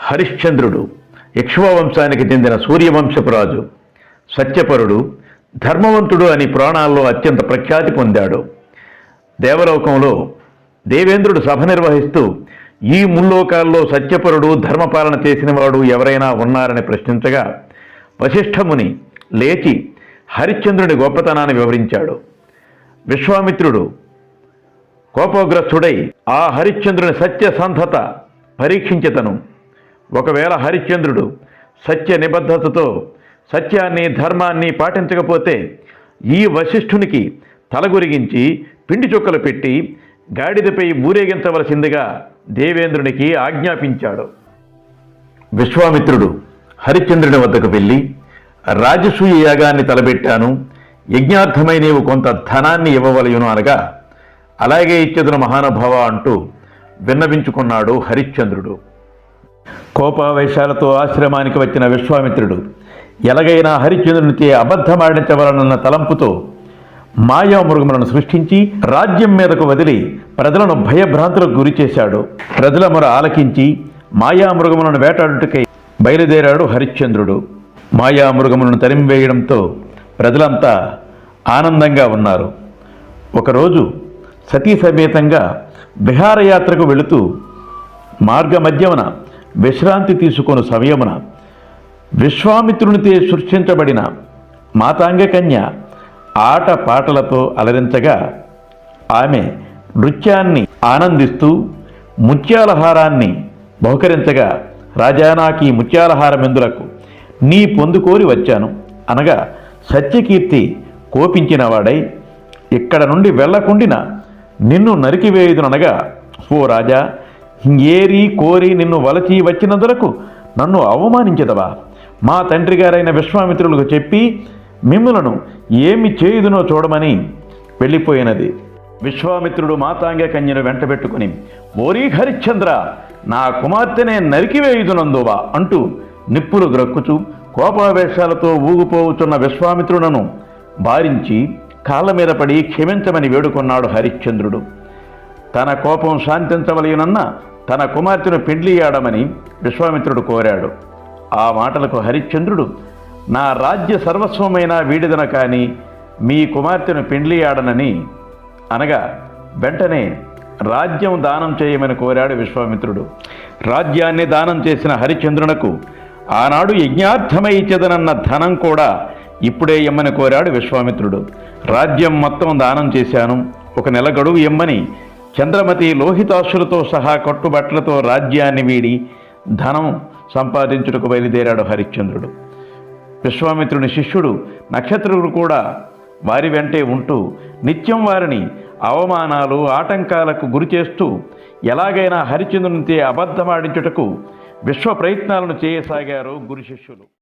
హరిశ్చంద్రుడు యక్ష్మవంశానికి చెందిన సూర్యవంశపు రాజు సత్యపరుడు ధర్మవంతుడు అని పురాణాల్లో అత్యంత ప్రఖ్యాతి పొందాడు. దేవలోకంలో దేవేంద్రుడు సభ నిర్వహిస్తూ ఈ ముల్లోకాల్లో సత్యపరుడు ధర్మపాలన చేసినవాడు ఎవరైనా ఉన్నారని ప్రశ్నించగా వశిష్ఠముని లేచి హరిశ్చంద్రుని గొప్పతనాన్ని వివరించాడు. విశ్వామిత్రుడు కోపోగ్రస్తుడై ఆ హరిశ్చంద్రుని సత్యసంధత పరీక్షించతను ఒకవేళ హరిశ్చంద్రుడు సత్య నిబద్ధతతో సత్యాన్ని ధర్మాన్ని పాటించకపోతే ఈ వశిష్ఠునికి తలగురిగించి పిండి చుక్కలు పెట్టి గాడిదపై ఊరేగించవలసిందిగా దేవేంద్రునికి ఆజ్ఞాపించాడు. విశ్వామిత్రుడు హరిశ్చంద్రుని వద్దకు వెళ్ళి రాజసూయ యాగాన్ని తలబెట్టాను యజ్ఞార్థమై నీవు కొంత ధనాన్ని ఇవ్వవలయును అనగా అలాగే ఇచ్చేదును మహానుభావ అంటూ విన్నవించుకున్నాడు హరిశ్చంద్రుడు. కోపావేశాలతో ఆశ్రమానికి వచ్చిన విశ్వామిత్రుడు ఎలాగైనా హరిశ్చంద్రునిచే అబద్ధమాడించవలనన్న తలంపుతో మాయామృగములను సృష్టించి రాజ్యం మీదకు వదిలి ప్రజలను భయభ్రాంతులకు గురి చేశాడు. ప్రజల మొర ఆలకించి మాయామృగములను వేటాడుటకై బయలుదేరాడు హరిశ్చంద్రుడు. మాయామృగములను తరిమివేయడంతో ప్రజలంతా ఆనందంగా ఉన్నారు. ఒకరోజు సతీ సమేతంగా విహారయాత్రకు వెళుతూ మార్గమధ్యమున విశ్రాంతి తీసుకొని సమయమున విశ్వామిత్రునితే సృష్టించబడిన మాతాంగ కన్య ఆట పాటలతో అలరించగా ఆమె నృత్యాన్ని ఆనందిస్తూ ముత్యాలహారాన్ని బహుకరించగా రాజా నాకు ఈ ముత్యాలహారం నీ పొందుకోరి వచ్చాను. అనగా సత్యకీర్తి కోపించినవాడై ఇక్కడ నుండి వెళ్ళకుండిన నిన్ను నరికివేయుదుననగా ఓ రాజా ఏరి కోరి నిన్ను వలచి వచ్చినందులకు నన్ను అవమానించదవా? మా తండ్రి గారైన విశ్వామిత్రులకు చెప్పి మిమ్ములను ఏమి చేయుదునో చూడమని వెళ్ళిపోయినది. విశ్వామిత్రుడు మాతాంగ కన్యను వెంటబెట్టుకుని ఓరీ హరిశ్చంద్ర నా కుమార్తెనే నరికివేయుదునందువా? అంటూ నిప్పులు గ్రక్కుచు కోపావేశాలతో ఊగిపోవుచున్న విశ్వామిత్రులను భారించి కాళ్ళ మీద పడి క్షమించమని వేడుకున్నాడు హరిశ్చంద్రుడు. తన కోపం శాంతించవలయునన్న తన కుమార్తెను పెండ్లియాడమని విశ్వామిత్రుడు కోరాడు. ఆ మాటలకు హరిశ్చంద్రుడు నా రాజ్య సర్వస్వమైన వీడిదన కానీ మీ కుమార్తెను పెండ్లియాడనని అనగా వెంటనే రాజ్యం దానం చేయమని కోరాడు విశ్వామిత్రుడు. రాజ్యాన్ని దానం చేసిన హరిశ్చంద్రునకు ఆనాడు యజ్ఞార్థమై చెదనన్న ధనం కూడా ఇప్పుడే ఇమ్మని కోరాడు విశ్వామిత్రుడు. రాజ్యం మొత్తం దానం చేశాను. ఒక నెల గడువు ఇమ్మని చంద్రమతి లోహితాసులతో సహా కట్టుబట్టలతో రాజ్యాన్ని వీడి ధనం సంపాదించుటకు బయలుదేరాడు హరిశ్చంద్రుడు. విశ్వామిత్రుని శిష్యుడు నక్షత్రుడు కూడా వారి వెంటే ఉంటూ నిత్యం వారిని అవమానాలు ఆటంకాలకు గురి చేస్తూ ఎలాగైనా హరిచంద్రునితే అబద్ధమాడించుటకు విశ్వ ప్రయత్నాలను చేయసాగారు గురు శిష్యులు.